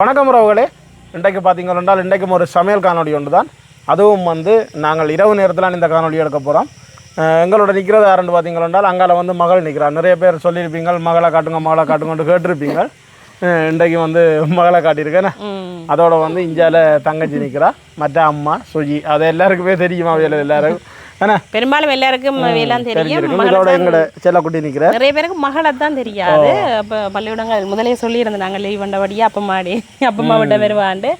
வணக்கம் உறவுகளே. இன்றைக்கு பார்த்தீங்க என்றால் இன்றைக்கும் ஒரு சமையல் காணொளி ஒன்று தான் அதுவும் வந்து நாங்கள் இரவு நேரத்தில் இந்த காணொளி எடுக்க போகிறோம் எங்களோட நிற்கிறது யாருன்னு என்றால் அங்கால வந்து மகள் நிற்கிறார் நிறைய பேர் சொல்லியிருப்பீங்க மகளை காட்டுங்க மகளை காட்டுங்கன்னு கேட்டிருப்பீங்க. இன்றைக்கு வந்து மகளை காட்டியிருக்கேன். அதோட வந்து இந்தியாவில் தங்கச்சி நிற்கிறா மற்ற அம்மா சுஜி அது எல்லாருக்குமே தெரியுமா அவையில் எல்லாரும் ஏன்னா பெரும்பாலும் எல்லாருக்கும் எல்லாம் தெரியும். இதோட தான் எங்களோட செல்லக்குட்டி நிற்கிற நிறைய பேருக்கு மகளை தான் தெரியாது. அப்போ பள்ளிக்கூடங்கள் முதலே சொல்லியிருந்தோம் நாங்கள் லீவ் பண்ணபடியே அப்பம்மாடி அப்பம்மா விட்ட வருவாண்டு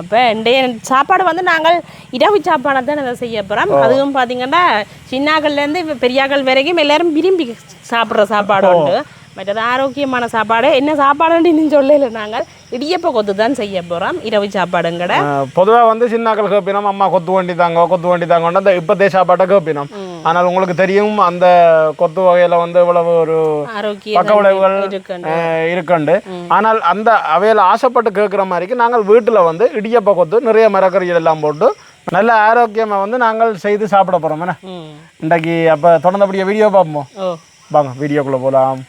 அப்போ இன்றைய சாப்பாடு வந்து நாங்கள் இரவு சாப்பாடை தான் இதை செய்ய போகிறோம் அதுவும் பார்த்தீங்கன்னா சின்னாக்கள்லேருந்து பெரியாக்கள் வரைக்கும் எல்லாரும் விரும்பி சாப்பிட்ற சாப்பாடு உண்டு. மற்றது ஆரோக்கியமான சாப்பாடு. என்ன சாப்பாடுன்னு இன்னும் சொல்லல நாங்கள். இடியப்ப கொத்து தான் செய்ய போகிறோம் இரவு சாப்பாடுங்கட. பொதுவாக வந்து சின்னாக்கள் கேப்பினோம் அம்மா கொத்து வண்டி தாங்க கொத்து வண்டி தாங்க அந்த இப்போதே சாப்பாட்டை கேப்பினோம். ஆனால் உங்களுக்கு தெரியும் அந்த கொத்து வகையில் வந்து இவ்வளவு ஒரு பக்க விளைவுகள் இருக்குண்டு. ஆனால் அந்த அவையில் ஆசைப்பட்டு கேட்குற மாதிரிக்கு நாங்கள் வீட்டில் வந்து இடியப்ப கொத்து நிறைய மரக்கறிகள் எல்லாம் போட்டு நல்ல ஆரோக்கியமாக வந்து நாங்கள் செய்து சாப்பிட போகிறோம் என்ன? இன்றைக்கு அப்போ தொடர்ந்தபடியே வீடியோ பார்ப்போம்? வாங்க வீடியோக்குள்ளே போகலாம்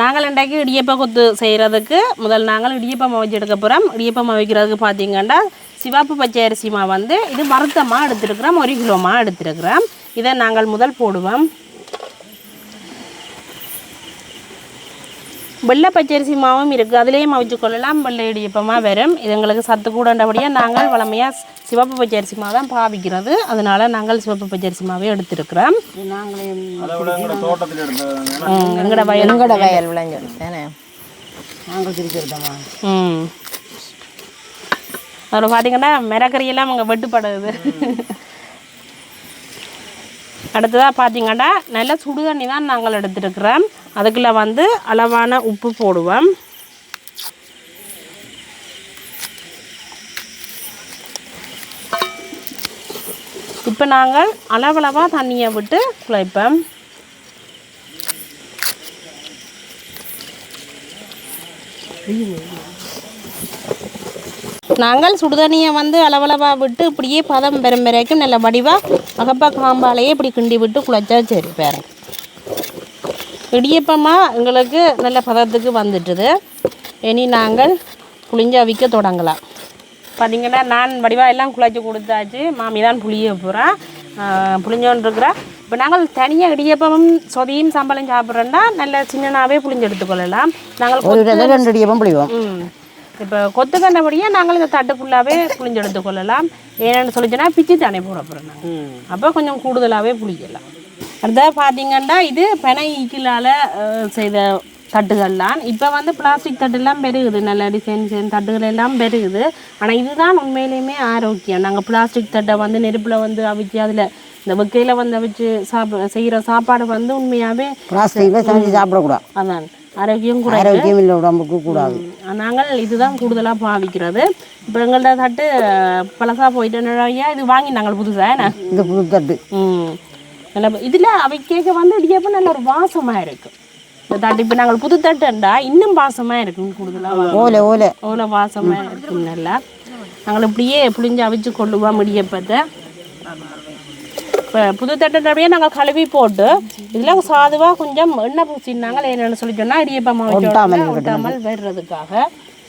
நாங்கள் இன்றைக்கு இடியப்ப கொத்து செய்கிறதுக்கு முதல் நாங்கள் இடியப்பம் வச்சு எடுக்க போகிறோம் இடியப்பம் வைக்கிறதுக்கு பார்த்தீங்கன்னா சிவப்பு பச்சை அரிசி மாவு வந்து இது வறுத்தமாக எடுத்துருக்குறோம். ஒரு கிலோமாக எடுத்துருக்குறோம். இதை நாங்கள் முதல் போடுவோம். வெள்ளை பச்சரிசி மாவும் இருக்குது அதுலேயும் அவிச்சு கொள்ளலாம். வெள்ளை இடியப்பமாக வரும். இது எங்களுக்கு சத்து கூடண்டபடியாக நாங்கள் வளமையாக சிவப்பு பச்சரிசி மாவு தான் பாவிக்கிறது. அதனால நாங்கள் சிவப்பு பச்சரிசி மாவே எடுத்துருக்குறோம். எடுத்து எங்களோட வயல் எங்கட வயல் விளைஞ்சது தானே? நாங்கள் பிரிக்கிறதம்மா ம். அதில் பார்த்தீங்கன்னா மிரக்கறியெல்லாம் அங்கே வெட்டுப்படுது. அடுத்ததாக பார்த்தீங்கன்னா நல்ல சுடு தண்ணி தான் நாங்கள் எடுத்துருக்குறோம். அதுக்குள்ள வந்து அளவான உப்பு போடுவோம். இப்போ நாங்கள் அளவளவாக தண்ணியை விட்டு குழைப்போம். நாங்கள் சுடுதண்ணியை வந்து அளவளவாக விட்டு இப்படியே பதம் பெறும் வரைக்கும் நல்ல வடிவாக அகப்பா காம்பாலேயே இப்படி கிண்டி விட்டு குழைச்சா சரி பேரன் இடியப்பமாக எங்களுக்கு நல்ல பதத்துக்கு வந்துட்டுது. இனி நாங்கள் புளிஞ்ச அவிக்க தொடங்கலாம். பார்த்தீங்கன்னா நான் வடிவாக எல்லாம் குழைச்சி கொடுத்தாச்சு. மாமி தான் புளிய போகிறேன் புளிஞ்சோன்னு இருக்கிறா. இப்போ நாங்கள் தனியாக இடியப்பமும் சொதியும் சம்பளம் சாப்பிட்றோன்னா நல்ல சின்னனாகவே புளிஞ்சு எடுத்துக்கொள்ளலாம். நாங்கள் ரெண்டு ரெண்டு அடியப்பம் பிடிவோம் ம். இப்போ கொத்துக்கண்டபடியாக நாங்கள் இந்த தட்டு ஃபுல்லாகவே புளிஞ்சு எடுத்துக்கொள்ளலாம் ஏன்னு சொல்லிச்சுன்னா பிச்சு தானே போட போகிறோம் நாங்கள் அப்போ கொஞ்சம் கூடுதலாகவே புளிக்கலாம் அடுத்தது பார்த்தீங்கன்னா இது பனை ஈக்கிலால் செய்த தட்டுகள்லாம் இப்போ வந்து பிளாஸ்டிக் தட்டுலாம் பெருகுது. நல்ல டிசைன் டிசைன் தட்டுகள் எல்லாம் பெருகுது. ஆனால் இதுதான் உண்மையிலேயுமே ஆரோக்கியம். நாங்கள் பிளாஸ்டிக் தட்டை வந்து நெருப்பில் வந்து அவிச்சு அதில் இந்த வெக்கையில் வந்து அவிச்சு சாப்பிட செய்கிற சாப்பாடு வந்து உண்மையாகவே பிளாஸ்டிக்கில் சமைச்சு சாப்பிடக்கூடாது. அதான். ஆரோக்கியம் கூட ஆரோக்கியம் இல்லை உடம்புக்கு கூடாது. நாங்கள் இதுதான் கூடுதலாக பாவிக்கிறது. இப்போ எங்கள்ட்ட தட்டு பழசாக நிறையா இது வாங்கி நாங்கள் புதுசாக என்ன? இந்த புது தட்டு. ம். நல்ல இதில் அவை கேட்க வந்து இடியப்ப நல்ல ஒரு வாசமாக இருக்கும் இந்த தட்டு இப்போ நாங்கள் புது தட்டுண்டா இன்னும் வாசமாக இருக்கும் கூடுதலாக ஓலை ஓலை. அவ்வளோ வாசமாக இருக்கும் நல்லா நாங்கள் இப்படியே புளிஞ்சு அவிச்சு கொள்ளுவோம் இடியப்பத்தை. புது தட்டுன்றபடியே நாங்கள் கழுவி போட்டு இதில் சாதுவாக கொஞ்சம் எண்ணெய் பூசினாங்க என்னென்னு சொல்லி சொன்னால் இடியப்பம் ஒட்டாமல் ஒட்டாமல் வர்றதுக்காக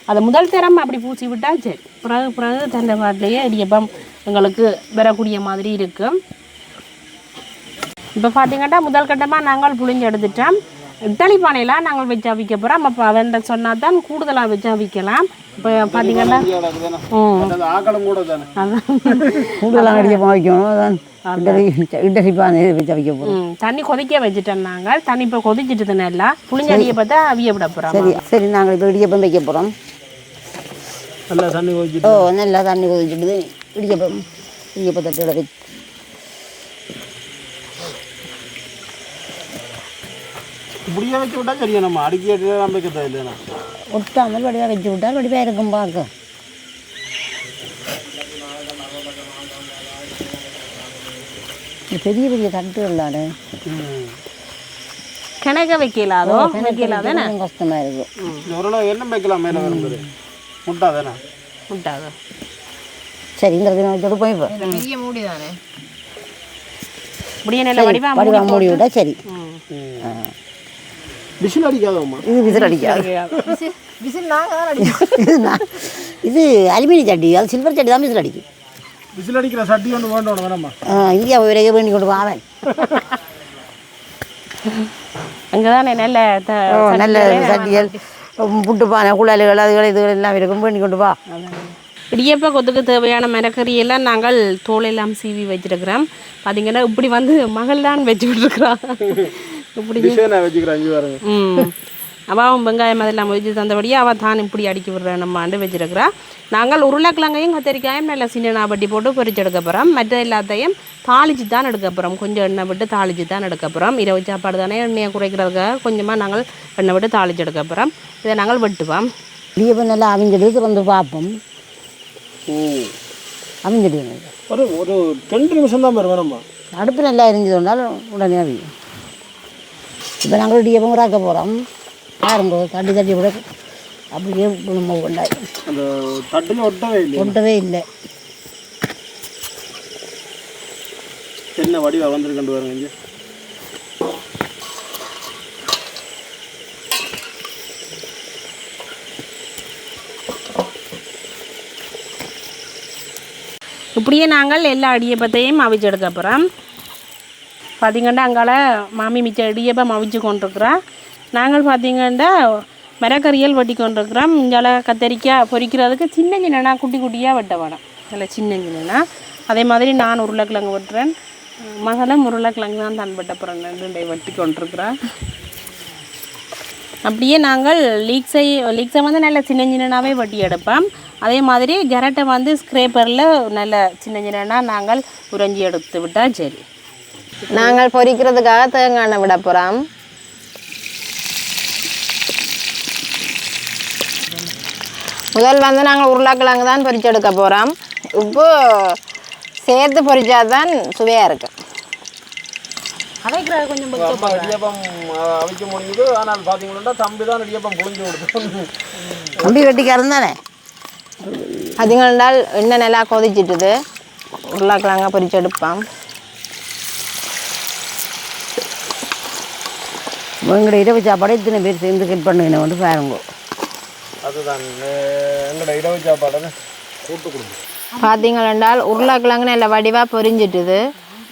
அதை முதல் தரம் அப்படி பூசி விட்டால் சரி. பிறகு பிறகு தண்டை பாட்டிலேயே இடியப்பம் எங்களுக்கு வரக்கூடிய மாதிரி இருக்கும் இப்போ பார்த்தீங்கன்னா முதல் கட்டமாக நாங்கள் புளிஞ்சு எடுத்துட்டோம். இட்லி பானையில் நாங்கள் வச்சு அவிக்க போகிறோம் அப்போ அவன் சொன்னால் தான் கூடுதலாக வச்சு அவிக்கலாம். இப்போ பார்த்தீங்கன்னா ம். ஆக்களும் கூட தானே. அதான். கூடுதலாக வைக்கணும் தண்ணி கொதிக்க வச்சுட்டோம் நாங்கள். தண்ணி இப்போ கொதிச்சிட்டு நல்லா புளிஞ்ச அடியை பார்த்தா அவிய விட போகிறோம் சரி சரி நாங்கள் இப்போ இடியப்பம் வைக்க போகிறோம் நல்லா தண்ணி ஊற்றி ஓ நல்லா தண்ணி கொதிச்சுடுது இடியப்பம் இடியப்ப தட்டோட வச்சு இப்படியே வச்சு விட்டா சரியா நம்ம அடுக்கி நம்ம வைக்க தேவையில்லைண்ணா ஒட்டாமல் வடிவாக வச்சு விட்டால் வடிவாக இருக்கும் பார்க்க பெரிய பெரிய தட்டுகளாடு கிணக்க வைக்கலாதோ? வைக்கலாதானே கஷ்டமாக இருக்கும். ஒரு எண்ணெய் வைக்கலாம் மேலே வரும்போது? முட்டா தானே முட்டாதோ? சரி இந்த வச்சுட்டு போய் இப்போ. இப்படியே நல்ல வடிவா வடிவா மூடி விட்டா சரி. விசில் அடிக்காதம்மா இது விசில் அடிக்காது. இது நான் இது அலுமினி சட்டி அது சில்வர் சட்டி தான் விசில் அடிக்கும். விசில் அடிக்கிற சட்டி ஒன்று வேண்டோம் வேணாம்மா. ஆ, இந்தியா வரைக்கும் வேண்டி கொண்டு வாவேன் அங்கே தானே நல்ல நல்ல சட்டிகளே சட்டிகள். புட்டு பானை குழாய்கள் அதுகள் இதுகள் எல்லாம் இருக்கும். வேண்டி கொண்டு வா. இடியப்ப கொத்துக்கு தேவையான மரக்கறி எல்லாம் நாங்கள் தோல் எல்லாம் சீவி வச்சிருக்கிறோம். பார்த்தீங்கன்னா இப்படி வந்து மகள் தான் வச்சு விட்டுருக்குறான் இப்படி பாருங்க. ம். அவன் வெங்காயம் அதெல்லாம் வச்சு தந்தபடியே அவன் தான் இப்படி அடிக்கி விடுறேன் நம்ம ஆண்டு வச்சிருக்கிறா. நாங்கள் உருளைக்கிழங்கையும் கத்திரிக்காயும் நல்லா சின்ன நாபட்டி போட்டு பொரிச்சு எடுக்க போகிறோம் மற்ற எல்லாத்தையும் தாளிச்சு தான் எடுக்க போகிறோம் கொஞ்சம் எண்ணெய் விட்டு தாளிச்சு தான் எடுக்க போகிறோம் இரவு சாப்பாடு தானே எண்ணெயை குறைக்கிறதுக்காக கொஞ்சமாக நாங்கள் எண்ணெய் விட்டு தாளிச்சு எடுக்க போகிறோம் இதை நாங்கள் வெட்டுவோம். இடியப்பம் நல்லா அவிஞ்செடுத்து வந்து பார்ப்போம். அவிஞ்செடுங்க ஒரு ஒரு ரெண்டு நிமிஷம் தான் வேணாம்மா அடுப்பு நல்லா எரிஞ்சதுனாலும் உடனே அவியும். இப்போ நாங்கள் இடியப்பம் போகிறோம் பாருங்க தட்டி தட்டி விட அப்படியே நம்ம கொண்டாய் அந்த தட்டில் ஒட்டவே இல்லை ஒட்டவே இல்லை. என்ன வடிவா வந்திருக்கண்டு பாருங்க இங்கே. இப்படியே நாங்கள் எல்லா இடியப்பத்தையும் அவிச்சு எடுக்க போகிறோம் பார்த்தீங்கன்னா அங்கால மாமி மிச்ச இடியப்பம் அவிச்சு கொண்டிருக்கிறா. நாங்கள் பார்த்தீங்கன்னா மரக்கறியல் வெட்டி கொண்டிருக்கிறோம். இஞ்சால கத்தரிக்காய் பொறிக்கிறதுக்கு சின்ன சின்னனா குட்டி குட்டியாக வெட்ட வேணும். நல்ல சின்ன சின்னனா. அதே மாதிரி நான் உருளைக்கிழங்கு வெட்டுறேன். மகளும் உருளைக்கிழங்கு தான் தான் வெட்ட போகிறேன் ரெண்டு வெட்டி கொண்டிருக்கிறேன் அப்படியே நாங்கள் லீக்ஸை லீக்ஸை வந்து நல்ல சின்ன சின்னனாகவே வெட்டி எடுப்போம். அதே மாதிரி கரட்டை வந்து ஸ்க்ரேப்பரில் நல்ல சின்ன சின்னனா நாங்கள் உறைஞ்சி எடுத்து விட்டால் சரி. நாங்கள் பொறிக்கிறதுக்காக தேங்காய் விட போகிறோம் முதல் வந்து நாங்கள் உருளைக்கிழங்கு தான் பொரிச்சு எடுக்க போகிறோம் இப்போ சேர்த்து பொரிச்சா தான் சுவையாக இருக்கும் இடியப்பம் அவிக்க முடியுது. ஆனால் பார்த்தீங்கன்னா தம்பி தான் இடியப்பம் புழிஞ்சு கொடுத்து. தம்பி வெட்டிக்காரன் தானே? அதுங்களால் எண்ணெய் நல்லா கொதிச்சிட்டுது. உருளைக்கிழங்க பொரிச்சு எடுப்போம். எங்களோட இரவு சாப்பாடு இத்தனை பேர் சேர்ந்து கட் பண்ணுங்க வந்து பாருங்க. அதுதான். எங்களோட இடவு சாப்பாடு கூட்டு பார்த்தீங்களென்றால் உருளைக்கிழங்கு நல்ல வடிவாக பொரிஞ்சிட்டுது.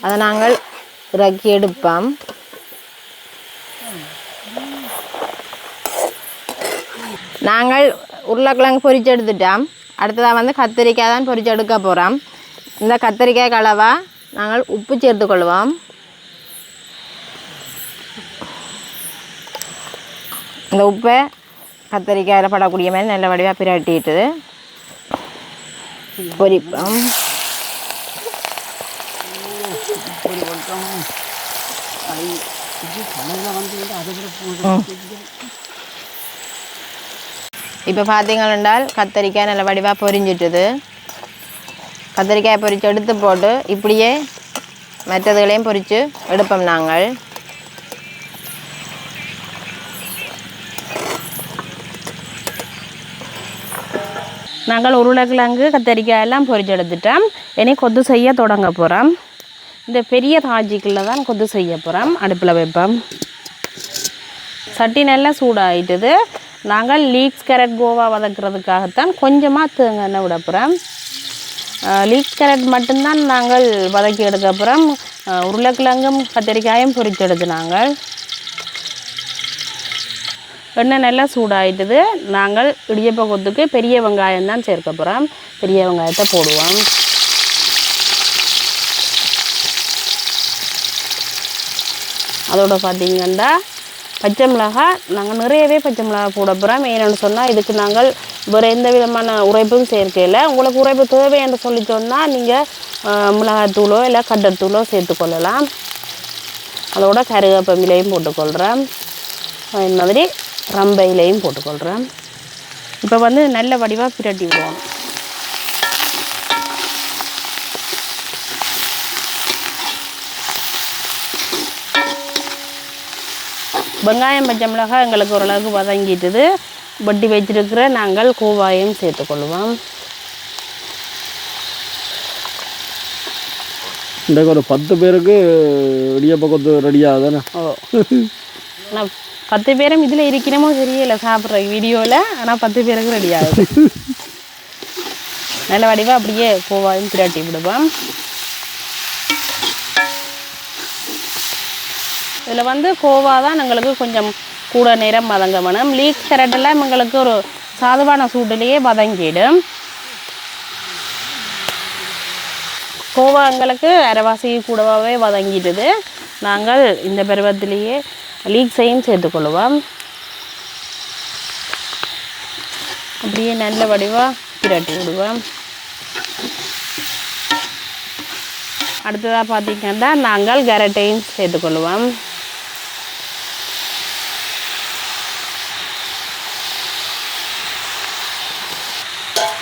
அதை நாங்கள் இறக்கி எடுப்போம். நாங்கள் உருளைக்கிழங்கு பொரிச்சு எடுத்துட்டோம் அடுத்ததாக வந்து கத்திரிக்காய் தான் பொரிச்சு எடுக்க போகிறோம் இந்த கத்திரிக்காய் கலவா நாங்கள் உப்பு சேர்த்துக்கொள்வோம் இந்த உப்பை கத்திரிக்காயில் படக்கூடிய மாதிரி நல்ல வடிவாக பிரட்டிட்டு பொரிப்போம். இப்போ பார்த்தீங்கன்னால் கத்தரிக்காய் நல்ல வடிவாக பொரிஞ்சிட்டுது. கத்தரிக்காயை பொரித்து எடுத்து போட்டு இப்படியே மற்றதுகளையும் பொரித்து எடுப்போம் நாங்கள். நாங்கள் உருளைக்கிழங்கு கத்தரிக்காய் எல்லாம் பொரிச்சு எடுத்துட்டோம். இனி கொத்து செய்ய தொடங்க போகிறோம் இந்த பெரிய தாஜிக்குள்ள தான் கொத்து செய்ய போகிறோம் அடுப்பில் வைப்போம். சட்டி நல்லா சூடாகிட்டது நாங்கள் லீக்ஸ் கேரட் கோவா வதக்கிறதுக்காகத்தான் கொஞ்சமாக தேங்காய் எண்ணெய் விட போகிறோம் லீக்ஸ் கேரட் மட்டும்தான் நாங்கள் வதக்கி எடுக்க போகிறோம் உருளைக்கிழங்கும் கத்திரிக்காயும் பொரிச்சு எடுத்து நாங்கள். எண்ணெய் நல்லா சூடாயிட்டுது. நாங்கள் இடியப்ப கொத்துக்கு பெரிய வெங்காயம் தான் சேர்க்க போகிறோம் பெரிய வெங்காயத்தை போடுவோம். அதோட பார்த்தீங்கன்னா பச்சை மிளகாய் நாங்கள் நிறையவே பச்சை மிளகாய் போட போகிறோம் ஏன்னு சொன்னால் இதுக்கு நாங்கள் வேறு எந்த விதமான உரைப்பும் சேர்க்கையில் உங்களுக்கு உரைப்பு தேவை என்று சொல்லி சொன்னால் நீங்கள் மிளகாய்த்தூளோ இல்லை கட்டத்தூளோ சேர்த்துக்கொள்ளலாம் அதோட கருவேப்பமிலையும் போட்டுக்கொள்கிறேன் அதே மாதிரி ரம்பையிலையும் போட்டுக்கொள்கிறேன். இப்போ வந்து நல்ல வடிவாக பிரட்டி விடுவோம். வெங்காயம் பச்சை மிளகாய் எங்களுக்கு ஓரளவுக்கு வதங்கிட்டுது. வட்டி வச்சிருக்கிற நாங்கள் கோவாயும் சேர்த்துக்கொள்வோம் இன்றைக்கு ஒரு பத்து பேருக்கு இடியப்ப கொத்து ரெடியாக தானே ஓ. ஆனால் பத்து பேரும் இதில் இருக்கணுமோ தெரியல சாப்பிட்ற வீடியோவில் ஆனால் பத்து பேருக்கு ரெடி ஆகுது. நல்ல வடிவாக அப்படியே போவாயும் திரட்டி விடுவோம். இதில் வந்து கோவா தான் எங்களுக்கு கொஞ்சம் கூட நேரம் வதங்க வேணும். லீக் சரட்டெல்லாம் எங்களுக்கு ஒரு சாதுவான சூட்டிலேயே வதங்கிடும். கோவா எங்களுக்கு அரைவாசி கூடவாகவே வதங்கிடுது நாங்கள் இந்த பருவத்திலேயே லீக்ஸையும் சேர்த்துக்கொள்ளுவோம் அப்படியே நல்ல வடிவாக பிரட்டி விடுவோம். அடுத்ததாக பார்த்தீங்கன்னா நாங்கள் கேரட்டையும் சேர்த்துக்கொள்வோம்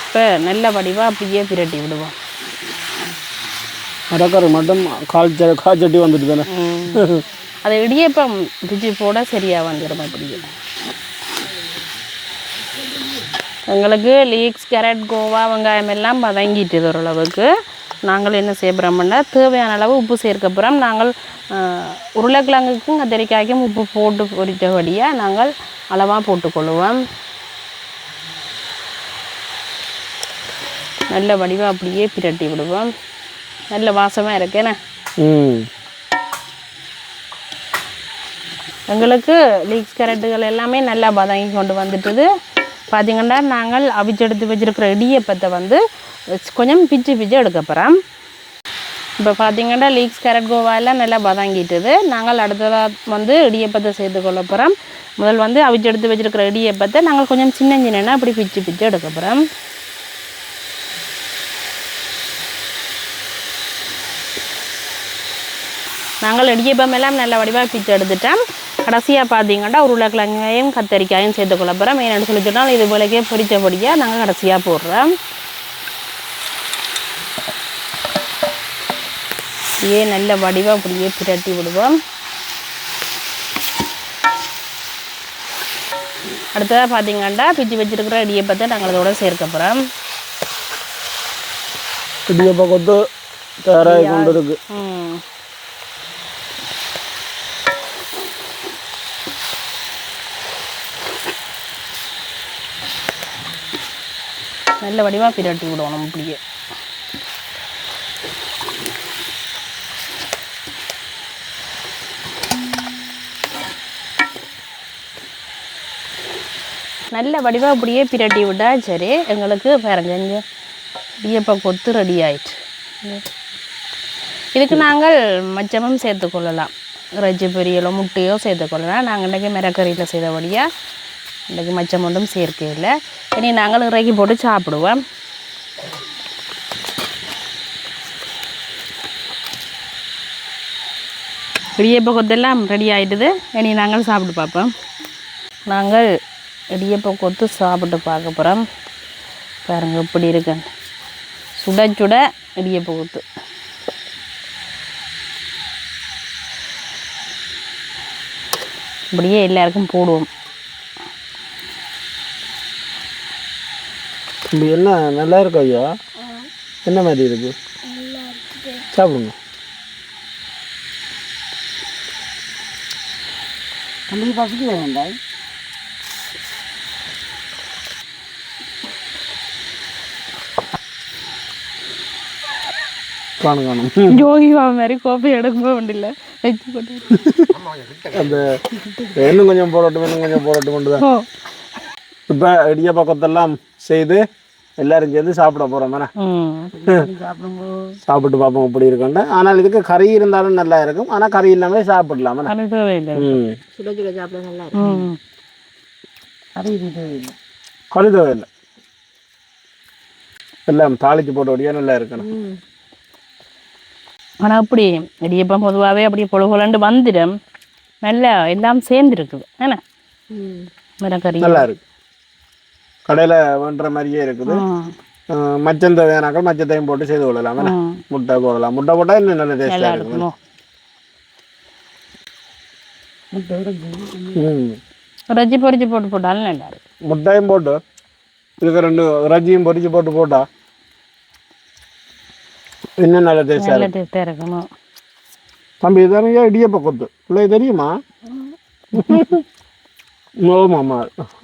இப்போ நல்ல வடிவாக அப்படியே பிரட்டி விடுவோம். மரக்கறி மட்டும் கால் கால் சட்டி வந்துட்டு தானே. அதை இடியப்பம் பிஜி போட சரியாக வந்துடும் அப்படியே எங்களுக்கு லீக்ஸ் கேரட் கோவா வெங்காயம் எல்லாம் வதங்கிட்டுது ஓரளவுக்கு. நாங்கள் என்ன செய்யப்படுறோம்னா தேவையான அளவு உப்பு சேர்க்கப்புறம் நாங்கள் உருளைக்கிழங்குக்கும் கத்திரிக்காய்க்கும் உப்பு போட்டு பொறித்தபடியாக நாங்கள் அளவாக போட்டுக்கொள்ளுவோம். நல்ல வடிவாக அப்படியே பிரட்டி விடுவோம். நல்ல வாசமாக இருக்கேண்ணே ம். எங்களுக்கு லீக்ஸ் கேரட்டுகள் எல்லாமே நல்லா வதங்கி கொண்டு வந்துட்டுது. பார்த்தீங்கன்னா நாங்கள் அவிச்செடுத்து வச்சிருக்கிற இடியப்பத்தை வந்து கொஞ்சம் பிச்சு பிச்சு எடுக்க போகிறோம் இப்போ பார்த்தீங்கன்னா லீக்ஸ் கேரட் கோவாலாம் நல்லா வதங்கிட்டுது நாங்கள் அடுத்ததாக வந்து இடியப்பத்தை சேர்த்து கொள்ள போகிறோம் முதல் வந்து அவிச்செடுத்து வச்சிருக்கிற இடியப்பத்தை நாங்கள் கொஞ்சம் சின்ன சின்னன்னா அப்படி பிச்சு பிச்சு எடுக்க போகிறோம் நாங்கள் இடியப்பம் எல்லாம் நல்ல வடிவாக பிச்சு எடுத்துட்டோம். கடைசியாக பார்த்தீங்கன்னா உருளைக்கிழங்கையும் கத்தரிக்காயும் சேர்த்துக்கொள்ள போகிறோம் என்னென்னு சொல்லி சொன்னால் இது போலக்கே பொரித்தபடியாக நாங்கள் கடைசியாக போடுறோம். அப்படியே நல்ல வடிவாக அப்படியே பிரட்டி விடுவோம். அடுத்ததாக பார்த்தீங்கன்னா பிச்சு வச்சிருக்கிற இடியப்பத்தை நாங்கள் இதோட சேர்க்க போகிறோம் இடியப்ப கொத்து தயாராகி கொண்டு இருக்கு ம். நல்ல வடிவாக பிரட்டி விடணும் இப்படியே நல்ல வடிவாக இப்படியே பிரட்டி விட்டால் சரி. எங்களுக்கு பாருங்க இங்கே கொத்து ரெடி ஆயிட்டு. இதுக்கு நாங்கள் மச்சமும் சேர்த்துக்கொள்ளலாம் இறைச்சி பொரியலோ முட்டையோ சேர்த்துக்கொள்ளலாம் நாங்கள் இன்றைக்கி மிரக்கறியில் செய்தபடியாக இன்றைக்கு மச்சம் ஒன்றும் சேர்க்கையில் இனி நாங்கள் இறக்கி போட்டு சாப்பிடுவோம் இடியப்ப கொத்தெல்லாம் ரெடி ஆகிட்டுது இனி நாங்கள் சாப்பிட்டு பார்ப்போம் நாங்கள் இடியப்ப கொத்து சாப்பிட்டு பார்க்க போகிறோம் பாருங்கள் இப்படி இருக்கு சுட சுட இடியப்ப கொத்து இப்படியே எல்லாருக்கும் போடுவோம் இது என்ன? நல்லா இருக்கு ஐயா? என்ன மாதிரி இருக்கு? சாப்பிடுங்க. தம்பி பசிக்கு காணும் ஜோகி மாதிரி கோப்பை எடுக்க வேண்டியில்ல வச்சு போட்டு அந்த இன்னும் கொஞ்சம் போடட்டும் இன்னும் கொஞ்சம் போடட்டும் கொண்டு தான் ஓ இப்போ இடியப்ப கொத்தெல்லாம் செய்து எல்லாரும் சேர்ந்து சாப்பிட போகிறோம் தானே? சாப்பிட்டு பார்ப்போம் இப்படி இருக்குன்னு ஆனால் இதுக்கு கறி இருந்தாலும் நல்லா இருக்கும். ஆனால் கறி இல்லாமல் சாப்பிடலாம் கறி தேவையில்லை கறி எல்லாம் தாளிச்சு போட்டபடியே நல்லா இருக்கணும். ஆனால் அப்படி இடியப்பம் பொதுவாகவே அப்படியே பொழு பொலண்டு வந்துடும். நல்லா எல்லாம் சேர்ந்துருக்குது. என்ன மிளகறி நல்லா இருக்கு. கடையில் வேண்டுற மாதிரியே இருக்குது. மச்சம் தேவையானாக்கள் மச்சத்தையும் போட்டு செய்து கொள்ளலாம். முட்டை போடலாம். முட்டை போட்டால் இன்னும் நல்ல டேஸ்ட்டாக இருக்கும். ரஜ்ஜி பொரிச்சு போட்டு போட்டாலும் நல்லா இருக்கும். முட்டையும் போட்டு இதுக்கு ரெண்டு ரஜ்ஜியும் பொரிச்சு போட்டு போட்டா இன்னும் நல்ல டேஸ்டாக நல்ல இருக்கணும். தம்பி இதனையா இடியப்ப கொத்து. பிள்ளை தெரியுமா?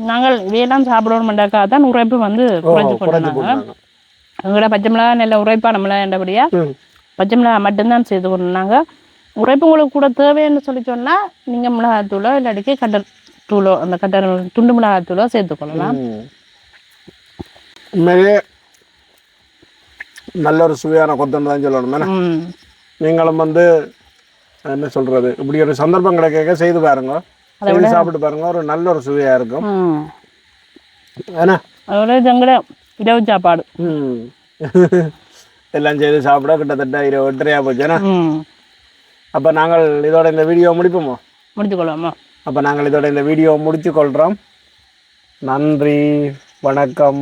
நாங்கள் இவையெல்லாம் சாப்பிடணுமெண்டாக்கா தான் உரைப்பு வந்து குறைஞ்சு போட்டாங்க எங்களோட பச்சை மிளகா நல்ல உரைப்பான மிளகா என்றபடியா பச்சை மிளகா மட்டும்தான் சேர்த்து கொண்டாங்க. உரைப்பு உங்களுக்கு கூட தேவைன்னு சொல்லி சொன்னால் நீங்கள் மிளகாத்தூளோ இல்லாட்டிக்கு கட்டர் தூளோ அந்த கட்டர் துண்டு மிளகாத்தூளோ சேர்த்துக்கொள்ளலாம். உண்மையிலே நல்ல ஒரு சுவையான கொத்தன்னு தான் சொல்லணும். நீங்களும் வந்து என்ன சொல்றது இப்படி ஒரு சந்தர்ப்பம் கிடைக்க செய்து பாருங்க. செய்து சாப்பிட்டு பாருங்க ஒரு நல்ல ஒரு சுவையா இருக்கும். அதோட எங்கட இரவு சாப்பாடு. எல்லாம் செய்து சாப்பிட கிட்டத்தட்ட இரவு எட்டரையா போச்சு ஏன்னா ம். அப்போ நாங்கள் இதோட இந்த வீடியோ முடிப்போமோ? முடித்துக்கொள்ளாமா அப்போ நாங்கள் இதோட இந்த வீடியோ முடித்து கொள்கிறோம் நன்றி வணக்கம்.